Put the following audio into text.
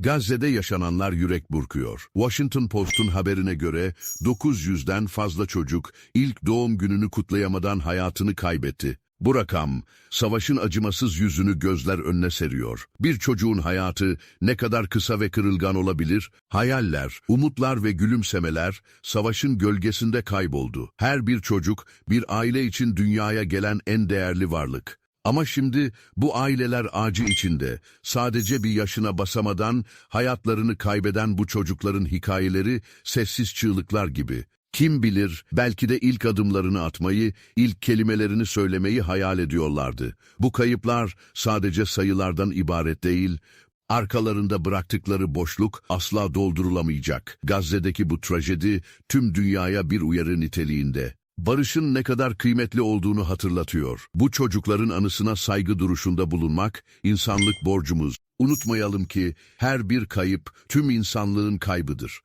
Gazze'de yaşananlar yürek burkuyor. Washington Post'un haberine göre 900'den fazla çocuk ilk doğum gününü kutlayamadan hayatını kaybetti. Bu rakam, savaşın acımasız yüzünü gözler önüne seriyor. Bir çocuğun hayatı ne kadar kısa ve kırılgan olabilir? Hayaller, umutlar ve gülümsemeler savaşın gölgesinde kayboldu. Her bir çocuk bir aile için dünyaya gelen en değerli varlık. Ama şimdi bu aileler acı içinde, sadece bir yaşına basamadan hayatlarını kaybeden bu çocukların hikayeleri sessiz çığlıklar gibi. Kim bilir belki de ilk adımlarını atmayı, ilk kelimelerini söylemeyi hayal ediyorlardı. Bu kayıplar sadece sayılardan ibaret değil, arkalarında bıraktıkları boşluk asla doldurulamayacak. Gazze'deki bu trajedi tüm dünyaya bir uyarı niteliğinde. Barışın ne kadar kıymetli olduğunu hatırlatıyor. Bu çocukların anısına saygı duruşunda bulunmak insanlık borcumuz. Unutmayalım ki her bir kayıp tüm insanlığın kaybıdır.